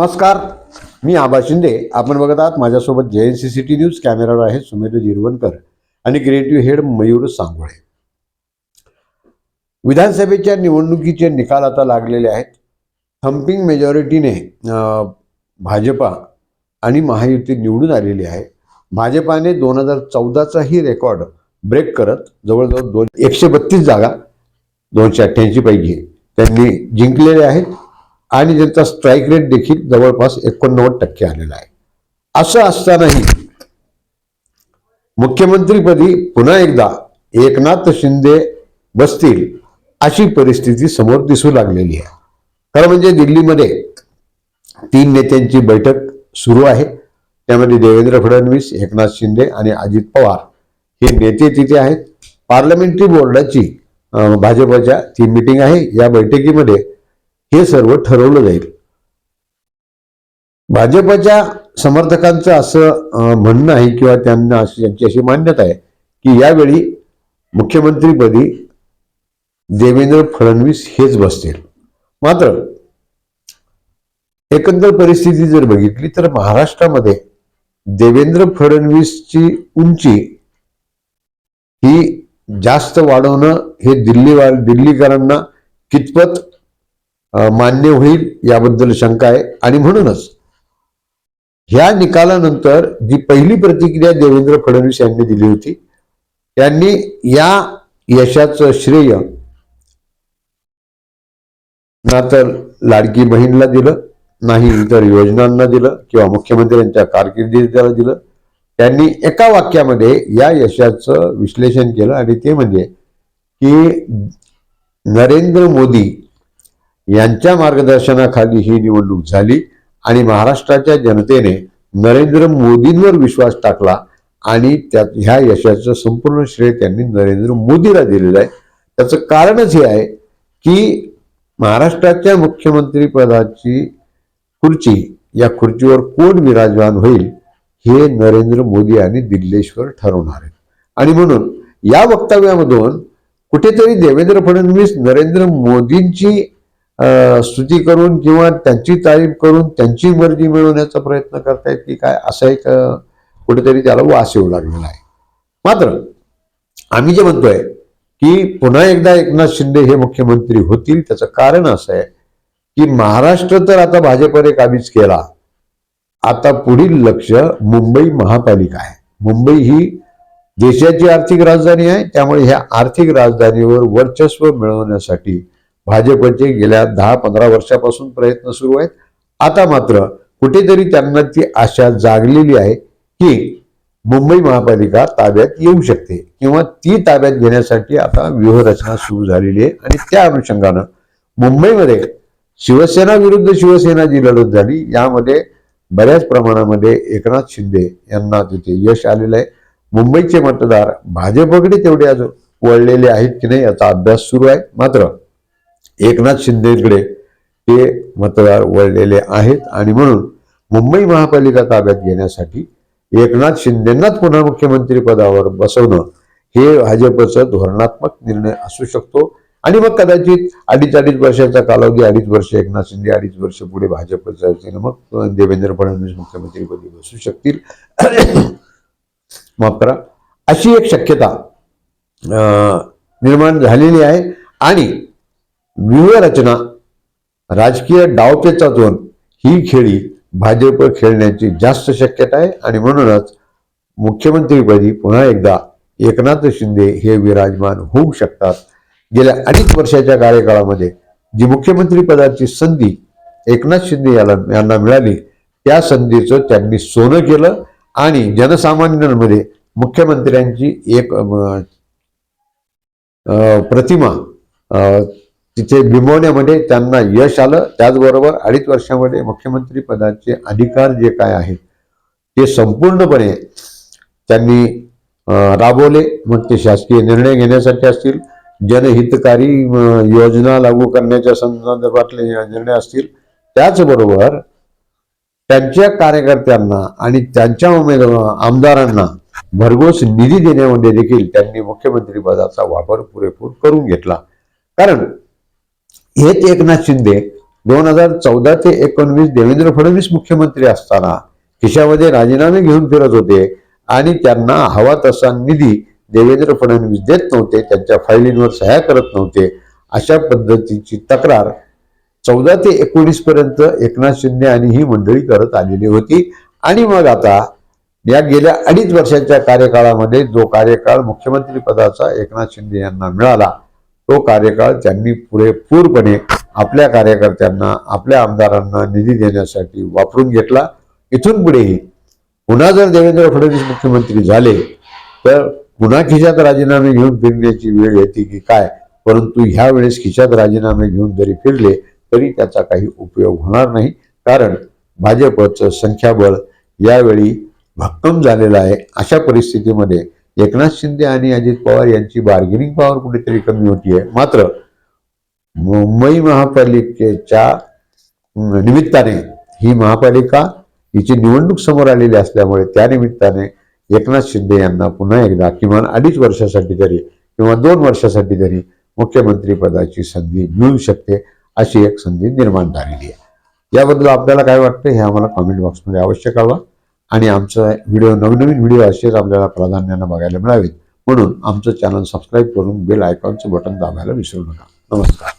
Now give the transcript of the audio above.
नमस्कार मी आबा शिंदे. आपण बघत आहात माझ्यासोबत J N C C T news कॅमेरावर आहे सुमेध जिरवणकर आणि क्रिएटिव्ह हेड मयूर सांगोळे. विधानसभेच्या निवडणुकीचे निकाल आता लागलेले आहेत. थम्पिंग मेजॉरिटीने भाजपा आणि महायुती निवडून आलेली आहे. भाजपाने दोन हजार चौदाचाही रेकॉर्ड ब्रेक करत जवळजवळ दोन एकशे बत्तीस जागा दोनशे अठ्ठ्याऐंशी पैकी. त्यांनी जिंकलेले आहेत. आणि त्यांचा स्ट्राईक रेट देखील जवळपास एकोणनव्वद टक्के आलेला आहे. असं असतानाही मुख्यमंत्रीपदी पुन्हा एकदा एकनाथ शिंदे बसतील अशी परिस्थिती समोर दिसू लागलेली आहे. खरं म्हणजे दिल्लीमध्ये तीन नेत्यांची बैठक सुरू आहे. त्यामध्ये देवेंद्र फडणवीस एकनाथ शिंदे आणि अजित पवार हे नेते तिथे आहेत. पार्लमेंटरी बोर्डाची भाजपच्या ती मिटिंग आहे. या बैठकीमध्ये हे सर्व ठरवलं जाईल. भाजपच्या समर्थकांचं असं म्हणणं आहे किंवा त्यांना अशी यांची अशी मान्यता आहे की यावेळी मुख्यमंत्रीपदी देवेंद्र फडणवीस हेच बसतील. मात्र एकंदर परिस्थिती जर बघितली तर महाराष्ट्रामध्ये देवेंद्र फडणवीसची उंची ही जास्त वाढवणं हे दिल्ली दिल्लीकरांना कितपत मान्य होईल याबद्दल शंका आहे. आणि म्हणूनच ह्या निकालानंतर जी पहिली प्रतिक्रिया देवेंद्र फडणवीस यांनी दिली होती त्यांनी या यशाचं श्रेय ना तर लाडकी बहीणला दिलं नाही इतर योजनांना दिलं किंवा मुख्यमंत्र्यांच्या कारकिर्दीला त्याला दिलं. त्यांनी एका वाक्यामध्ये या यशाचं विश्लेषण केलं आणि ते म्हणजे की नरेंद्र मोदी यांच्या मार्गदर्शनाखाली ही निवडणूक झाली आणि महाराष्ट्राच्या जनतेने नरेंद्र मोदींवर विश्वास टाकला आणि त्यात ह्या यशाचं संपूर्ण श्रेय त्यांनी नरेंद्र मोदीला दिलेलं आहे. त्याचं कारणच हे आहे की महाराष्ट्राच्या मुख्यमंत्रीपदाची खुर्ची या खुर्चीवर कोण विराजमान होईल हे नरेंद्र मोदी आणि दिल्लेश्वर ठरवणार आहेत. आणि म्हणून या वक्तव्यामधून कुठेतरी देवेंद्र फडणवीस नरेंद्र मोदींची स्तुती करून किंवा त्यांची तारीफ करून त्यांची मर्जी मिळवण्याचा प्रयत्न करतायत की काय असा एक कुठेतरी त्याला वास येऊ लागलेला आहे. मात्र आम्ही जे म्हणतोय की पुन्हा एकदा एकनाथ शिंदे हे मुख्यमंत्री होतील त्याचं कारण असं आहे की महाराष्ट्र तर आता भाजपने काबीज केला. आता पुढील लक्ष मुंबई महापालिका आहे. मुंबई ही देशाची आर्थिक राजधानी आहे त्यामुळे ह्या आर्थिक राजधानीवर वर्चस्व मिळवण्यासाठी भाजपचे गेल्या दहा पंधरा वर्षापासून प्रयत्न सुरू आहेत. आता मात्र कुठेतरी त्यांना ती आशा जागलेली आहे की मुंबई महापालिका ताब्यात येऊ शकते किंवा ती ताब्यात घेण्यासाठी आता व्यूहरचना सुरू झालेली आहे. आणि त्या अनुषंगानं मुंबईमध्ये शिवसेना विरुद्ध शिवसेना जी लढत झाली. यामध्ये बऱ्याच प्रमाणामध्ये एकनाथ शिंदे यांना तिथे यश आलेलं आहे. मुंबईचे मतदार भाजपकडे तेवढे आज वळलेले आहेत की नाही याचा अभ्यास सुरू आहे. मात्र एकनाथ शिंदेकडे ते मतदार वळलेले आहेत. आणि म्हणून मुंबई महापालिका ताब्यात घेण्यासाठी एकनाथ शिंदेंनाच पुन्हा मुख्यमंत्री पदावर बसवणं हे भाजपचं धोरणात्मक निर्णय असू शकतो. आणि मग कदाचित अडीच अडीच वर्षाचा कालावधी अडीच वर्ष एकनाथ शिंदे अडीच वर्ष पुढे भाजपचं असेल मग देवेंद्र फडणवीस मुख्यमंत्रीपदी बसू शकतील. माफ करा. अशी एक शक्यता अं, निर्माण झालेली आहे. आणि व्यूहरचना राजकीय डावपेचातून ही खेळी भाजप खेळण्याची जास्त शक्यता आहे. आणि म्हणूनच मुख्यमंत्रीपदी पुन्हा एकदा एकनाथ शिंदे हे विराजमान होऊ शकतात. गेल्या अडीच वर्षाच्या कार्यकाळामध्ये जी मुख्यमंत्री पदाची संधी एकनाथ शिंदे याला यांना मिळाली त्या संधीचं त्यांनी सोनं केलं आणि जनसामान्यांमध्ये मुख्यमंत्र्यांची एक प्रतिमा तिथे बिमवण्यामध्ये त्यांना यश आलं. त्याचबरोबर अडीच वर्षामध्ये मुख्यमंत्री पदाचे अधिकार जे काय आहेत ते संपूर्णपणे त्यांनी राबवले. मग ते शासकीय निर्णय घेण्यासाठी असतील जनहितकारी योजना लागू करण्याच्या संदर्भातले निर्णय असतील त्याचबरोबर त्यांच्या कार्यकर्त्यांना आणि त्यांच्या उमेदवार आमदारांना भरघोस निधी देण्यामध्ये देखील त्यांनी मुख्यमंत्री पदाचा वापर पुरेपूर करून घेतला. कारण हेच एकनाथ शिंदे दोन हजार चौदा ते एकोणवीस देवेंद्र फडणवीस मुख्यमंत्री असताना खिशामध्ये राजीनामे घेऊन फिरत होते आणि त्यांना हवा तसा निधी देवेंद्र फडणवीस देत नव्हते त्यांच्या फायलींवर सह्या करत नव्हते. अशा पद्धतीची तक्रार चौदा ते एकोणीस पर्यंत एकनाथ शिंदे आणि ही मंडळी करत आलेली होती. आणि मग आता या गेल्या अडीच वर्षाच्या कार्यकाळामध्ये जो कार्यकाळ मुख्यमंत्री पदाचा एकनाथ शिंदे यांना मिळाला तो कार्यकाळ त्यांनी पुरेपूरपणे आपल्या कार्यकर्त्यांना आपल्या आमदारांना निधी देण्यासाठी वापरून घेतला. इथून पुढेही पुन्हा जर देवेंद्र फडणवीस मुख्यमंत्री झाले तर पुन्हा खिशात राजीनामे घेऊन फिरण्याची वेळ येते की काय? परंतु ह्या वेळेस खिशात राजीनामे घेऊन जरी फिरले तरी त्याचा काही उपयोग होणार नाही. कारण भाजपचं संख्याबळ यावेळी भक्कम झालेलं आहे. अशा परिस्थितीमध्ये एकनाथ शिंदे आणि अजित पवार यांची बार्गेनिंग पॉवर कुठेतरी कमी होतीये. मात्र मुंबई महापालिकेच्या निमित्ताने ही महापालिका हिची निवडणूक समोर आलेली असल्यामुळे त्या निमित्ताने एकनाथ शिंदे यांना पुन्हा एकदा किमान अडीच वर्षासाठी तरी किंवा दोन वर्षासाठी तरी मुख्यमंत्री पदाची संधी मिळू शकते अशी एक संधी निर्माण झालेली आहे. याबद्दल आपल्याला काय वाटतं हे आम्हाला कॉमेंट बॉक्समध्ये अवश्य कळवा. आणि आमचा व्हिडिओ नवनवीन व्हिडिओ असेच आपल्याला प्राधान्यानं बघायला मिळावेत. म्हणून आमचं चॅनल सबस्क्राईब करून बेल आयकॉनचं बटन दाबायला विसरू नका. नमस्कार.